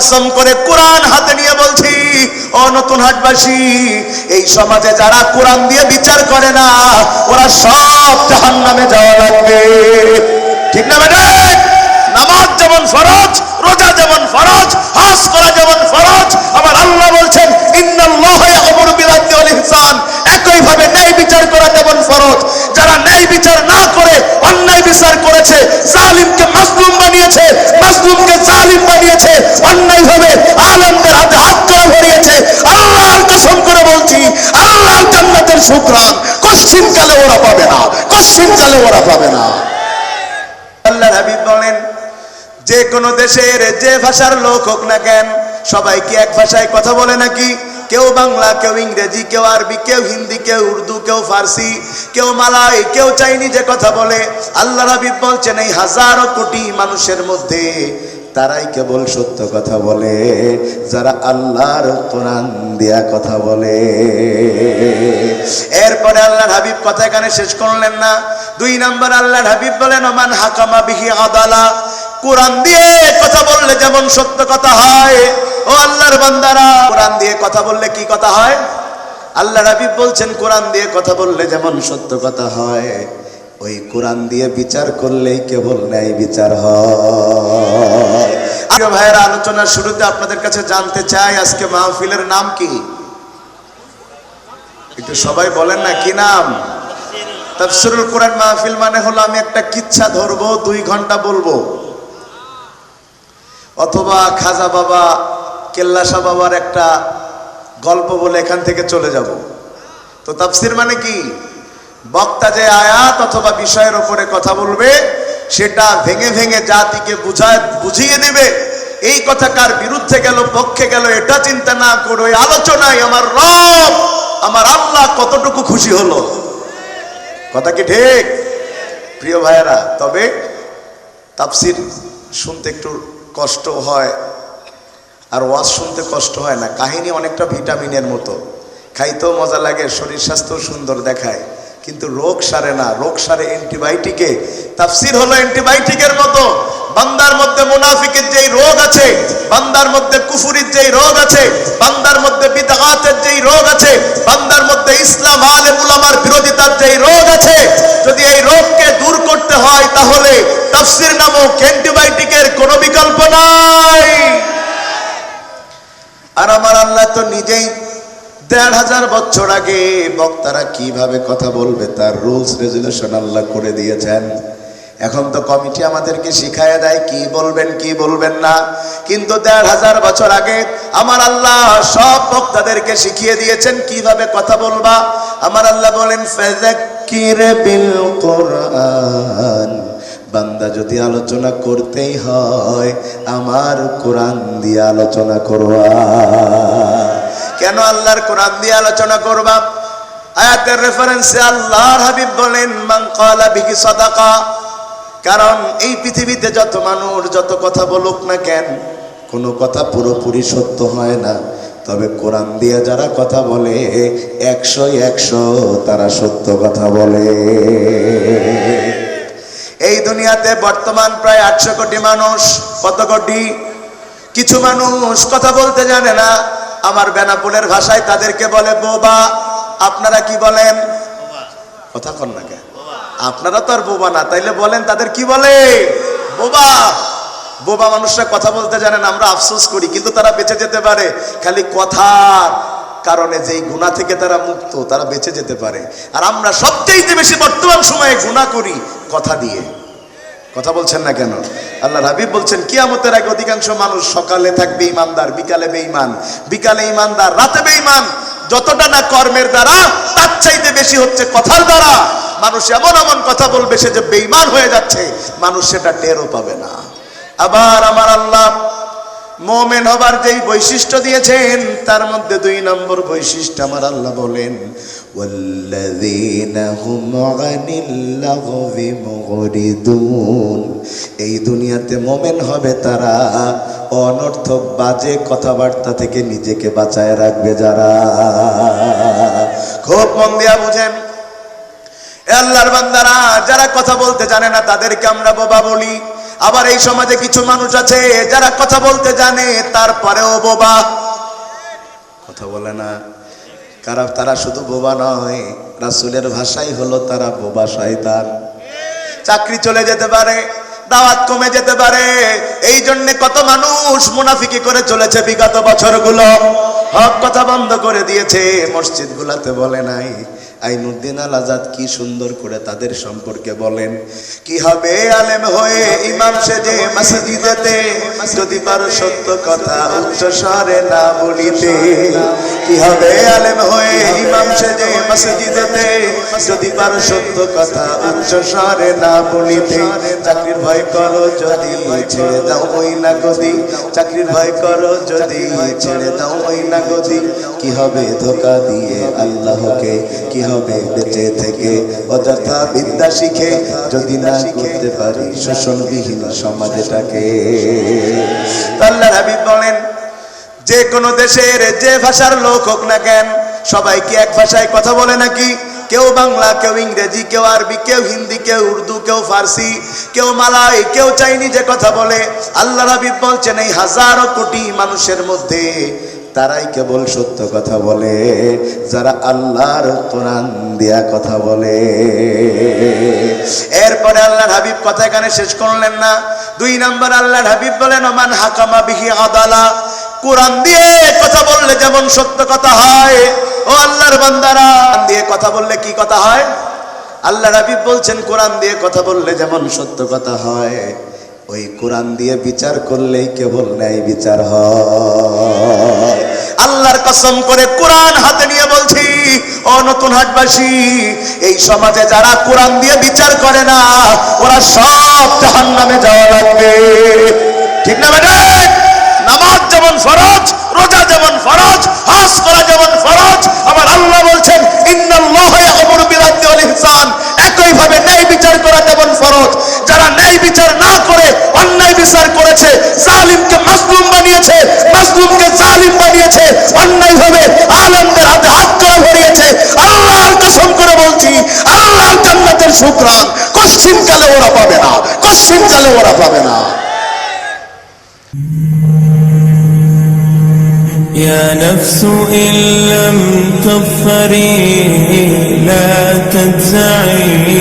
কসম করে কোরআন হাতে নিয়ে বলছি, ও নতুন হাটবাসী, এই সমাজে যারা কোরআন দিয়ে বিচার করে না, ওরা সব জাহান্নামে যাওয়া লাগবে। ঠিক না ম্যাডাম নামাজ যেমন ফরজ, রোজা যেমন ফরজ, হজ করা যেমন ফরজ, আবার আল্লাহ বলছেন, ইন্নাল্লাহ ইয়ামুরু বিল আদলি ওয়াল ইহসান একই ভাবে ন্যায় বিচার করা যেমন ফরজ, যারা ন্যায় বিচার না করে, অন্যায় বিচার করেছে, জালিমকে মাজলুম বানিয়েছে, মাজলুমকে জালিম বানিয়েছে অন্যায় ভাবে আলেমদের হাতে হাত করে ভরিয়েছে আল্লাহর কসম করে বলছি আল্লাহর জান্নাতের শুকরান কশ্চিন কালে ওরা পাবে কশ্চিন ওরা পাবে না। আল্লাহর হাবিব বলেন, যে কোনো দেশের যে ভাষার লোক হোক না কেন, সবাই কি এক ভাষায় কথা বলে নাকি? কেউ বাংলা, কেউ ইংরেজি, কেউ আরবি, কেউ হিন্দি, কেউ উর্দু, কেউ ফার্সি, কেউ মালাই, কেউ চাইনিজে কথা বলে। আল্লাহ হাবিব বলছেন, এই হাজারো কোটি মানুষের মধ্যে তারাই কেবল সত্য কথা বলে। যারা আল্লাহর কোরআন দিয়া কথা বলে এরপরে আল্লাহর হাবিব কথা এখানে শেষ করলেন না। দুই নাম্বার আল্লাহর হাবিব বলেন, ওমান হাকামা বিহি আদালা। কোরআন দিয়ে কথা বললে যেমন সত্য কথা হয়, ও আল্লাহর বান্দারা। কোরআন দিয়ে কথা বললে কি কথা হয়? আল্লাহ হাবিব বলছেন, কোরআন দিয়ে কথা বললে যেমন সত্য কথা হয়, ওই কোরআন দিয়ে বিচার করলেই কেবল ন্যায় বিচার হয়। ভাইয়ের, আলোচনার শুরুতে আপনাদের কাছে জানতে চাই, আজকে মাহফিলের নাম কি? সবাই বলেন না, কি নাম? তাফসিরুল কোরআন মাহফিল মানে হলো আমি একটা কিচ্ছা ধরবো, দুই ঘণ্টা বলব। অথবা খাজা বাবা কেল্লাসা বাবার একটা গল্প বলে এখান থেকে চলে যাব। তো তাফসির মানে কি? বক্তা যে আয়াত অথবা বিষয়ের ওপরে কথা বলবে, সেটা ভেঙে ভেঙে জাতিকে বুঝায়, বুঝিয়ে দেবে। এই কথা কার বিরুদ্ধে গেল, পক্ষে গেল, এটা চিন্তা না করে আলোচনায় আমার রব আমার আল্লাহ কতটুকু খুশি হলো? কথা কি ঠিক? প্রিয় ভাইয়েরা, তবে তাফসির শুনতে একটু কষ্ট হয় আর ওয়াজ শুনতে কষ্ট হয় না। কাহিনী অনেকটা ভিটামিনের মতো। খাইতেও মজা লাগে, শরীর স্বাস্থ্য সুন্দর দেখায়। কিন্তু রোগ সারে না। রোগ সারে অ্যান্টিবায়োটিকে। তাফসির হলো অ্যান্টিবায়োটিকের মতো। বান্দার মধ্যে মুনাফিকের যেই রোগ আছে, বান্দার মধ্যে কুফুরির যেই রোগ আছে, বান্দার মধ্যে বিদাগাতের যেই রোগ আছে, বান্দার মধ্যে ইসলাম আলে উলামার বিরোধিতার যেই রোগ আছে, যদি এই রোগকে দূর করতে হয় তাহলে তাফসির নামক অ্যান্টিবায়োটিকের কোনো বিকল্প নাই। আর আমার আল্লাহ তো নিজেই দেড় হাজার বছর আগে বক্তারা কীভাবে কথা বলবে তার রুলস রেজুলেশন আল্লাহ করে দিয়েছেন। এখন তো কমিটি আমাদেরকে শিখায় দেয়, কি বলবেন কি বলবেন না। কিন্তু দেড় হাজার বছর আগে আমার আল্লাহ সব বক্তাদেরকে শিখিয়ে দিয়েছেন, কীভাবে কথা বলবা। আমার আল্লাহ বলেন কোরআন। বান্দা যদি আলোচনা করতেই হয়, আমার কোরআন দিয়ে আলোচনা করবা। কেন আল্লাহর কোরআন দিয়ে আলোচনা করবা? আয়াতের রেফারেন্সে আল্লাহর হাবিব বলেন ক্বালা বিহি সাদাকা। কারণ এই পৃথিবীতে যত মানুষ, যত কথা বলুক না কেন, কোনো কথা পুরোপুরি সত্য হয় না। তবে কোরআন দিয়ে যারা কথা বলে, একশো একশো তারা সত্য কথা বলে। এই দুনিয়াতে বর্তমান প্রায় আটশো কোটি মানুষ, কত কোটি? কিছু মানুষ কথা বলতে জানে না। আমার বেনাপুলের ভাষায় তাদেরকে বলে বোবা। আপনারা কি বলেন? কথা কন না কেন। আপনারা তো আর বোবা না, তাইলে বলেন তাদের কি বলে? বোবা। বোবা মানুষরা কথা বলতে জানে না, আমরা আফসোস করি, কিন্তু তারা বেঁচে যেতে পারে। খালি কথার কারণে যেই গুণা থেকে তারা মুক্ত, তারা বেঁচে যেতে পারে। আর আমরা সবচেয়ে বেশি বর্তমান সময়ে গুণা করি কথা দিয়ে। কথা বলছেন না কেন? আল্লাহ হাবিব বলছেন, কিয়ামতের আগে অধিকাংশ মানুষ সকালে থাকবে ইমানদার বিকালে বেঈমান। বিকালে ইমানদার রাতে বেঈমান। যতটা না কর্মের দ্বারা, তার চাইতে বেশি হচ্ছে কথার দ্বারা। মানুষ এমন এমন কথা বলবে, সে যে বেঈমান হয়ে যাচ্ছে, মানুষ সেটা টেরও পাবে না। আবার আমার আল্লাহ মোমেন হবার যেই বৈশিষ্ট্য দিয়েছেন, তার মধ্যে দুই নম্বর বৈশিষ্ট্য আমার আল্লাহ বলেন এই দুনিয়াতে মোমেন হবে তারা অনর্থক বাজে কথাবার্তা থেকে নিজেকে বাঁচায় রাখবে যারা। খুব মন দিয়া বুঝেন আল্লাহর বান্দারা, যারা কথা বলতে জানে না তাদেরকে আমরা বোবা বলি। আবার এই সমাজে কিছু মানুষ আছে, যারা কথা বলতে জানে, তারপরেও বোবা। কথা বলে না। কারা তারা শুধু বোবা নয়, রাসুলের ভাষাই হলো তারা বোবা শয়তান। চাকরি চলে যেতে পারে, দাওয়াত কমে যেতে পারে এই জন্য কত মানুষ মুনাফিকি করে চলেছে বিগত বছরগুলো। হক কথা বন্ধ করে দিয়েছে মসজিদ গুলাতে বলে নাই। আইনুদ্দিন আল আজাদ কি সুন্দর করে তাদের সম্পর্কে বলেন, কি হবে আলেম হয়ে ইমাম সেজে মসজিদেতে? যদি পারো সত্য কথা উচ্চ স্বরে না বলিতে, কি হবে আলেম হয়ে ইমাম সেজে মসজিদেতে? যদি পারো সত্য কথা উচ্চ স্বরে না বলিতে, চাকরির ভয় করো যদি ছেড়ে দাও ওই না গদি চাকরির ভয় করো যদি ছেড়ে দাও ওই না গদি কি হবে ধোকা দিয়ে আল্লাহকে, কি হবে বেঁচে থেকে অযথা বিদ্যা শিখে যদি না পারি শোষণবিহীন সমাজটাকে। বলেন, যে কোনো দেশের যে ভাষার লোক হোক না কেন, সবাই কি এক ভাষায় কথা বলে নাকি? কেউ বাংলা, কেউ ইংরেজি, কেউ আরবি, কেউ হিন্দি, কেউ উর্দু, কেউ ফার্সি, কেউ মালাই, কেউ চাইনিজে কথা বলে। আল্লাহ হাবিব বলছেন, এই হাজারো কোটি মানুষের মধ্যে তারাই কেবল সত্য কথা বলে, যারা আল্লাহর কোরআন দিয়া কথা বলে। এরপরে আল্লাহর হাবিব কথা এখানে শেষ করলেন না। দুই নাম্বার আল্লাহর হাবিব বলেন, ওমান হাকামা বিহি আদালা। কোরআন দিয়ে কথা বললে যেমন সত্য কথা হয়, ও আল্লাহর বান্দারা দিয়ে কথা বললে কি কথা হয়? আল্লাহ হাবিব বলছেন, কোরআন দিয়ে কথা বললে যেমন সত্য কথা হয়। ওই কোরআন দিয়ে বিচার করলেই কেবল ন্যায় বিচার হয়। আল্লাহর কসম করে কোরআন হাতে নিয়ে বলছি, ও নতুন হাটবাসী, এই সমাজে যারা কোরআন দিয়ে বিচার করে না, ওরা সব জাহান্নামে যাওয়া লাগবে। ঠিক না ম্যাডাম নামাজ যেমন ফরজ, রোজা যেমন ফরজ, হাজ করা যেমন ফরজ, আমার আল্লাহ বলছেন, ইন্নাল্লাহ ইয়ামুরু বিল আদলি ওয়াল ন্যায় বিচার করা যেমন ফরজ। যারা ন্যায় বিচার না বানিয়েছে, জালিমকে মাসলুম বানিয়েছে মাসলুমকে জালিম বানিয়েছে অন্যায় ভাবে আলমদের হাতে হাত তোলা ধরিয়েছে। আল্লাহর কসম করে বলছি, আল্লাহর জান্নাতের শুকরান কশ্চিন কালে ওরা পাবে না কশ্চিন কালে ওরা পাবে না। يا نفس إن لم تغفري لا تجزعي